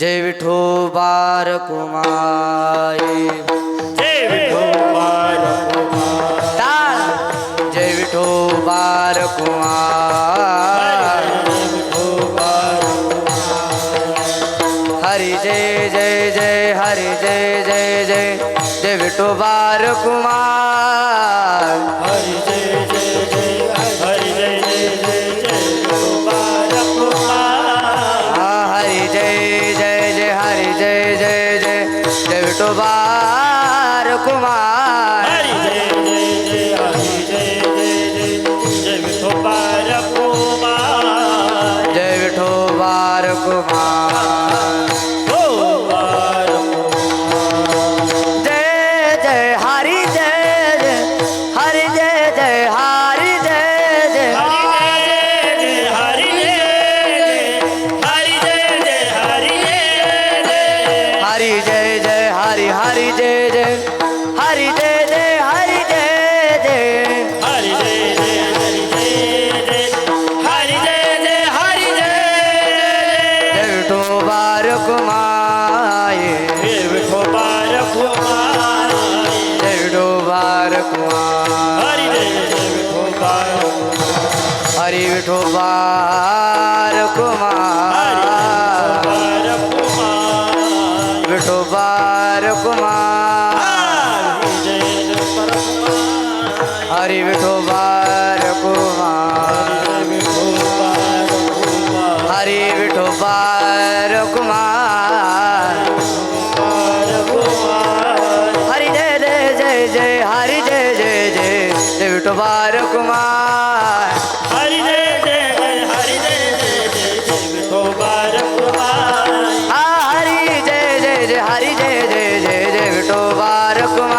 जय विठो बार कुमार। जय विठो बार कुमार। जय विठो बार कुमार। हरि जय जय जय हरि जय जय जय। जय विठो बार कुमार। हरि બેટો બાર કુમાર જય વિઠો બાર કુમાર જય વિઠો બાર કુમાર हरी जय हरि दे दे हरि दे दे हरि दे दे हरि दे दे हरि दे दे हरि दे दे तो बारक माए तो बारक माए तो बारक माए हरि दे दे तो बारक हरि विठो बा હરી વિઠો બાર કુમાર હરી વિઠો બાર કુમાર હરી જય જય જય જય હરી જય જય જય જય વિઠો બાર કુમાર હરી જય જય જય હરી જય જય જય જય વિઠો બાર કુમાર જય જય જય હરી જય જય જય જય વિઠો કુમાર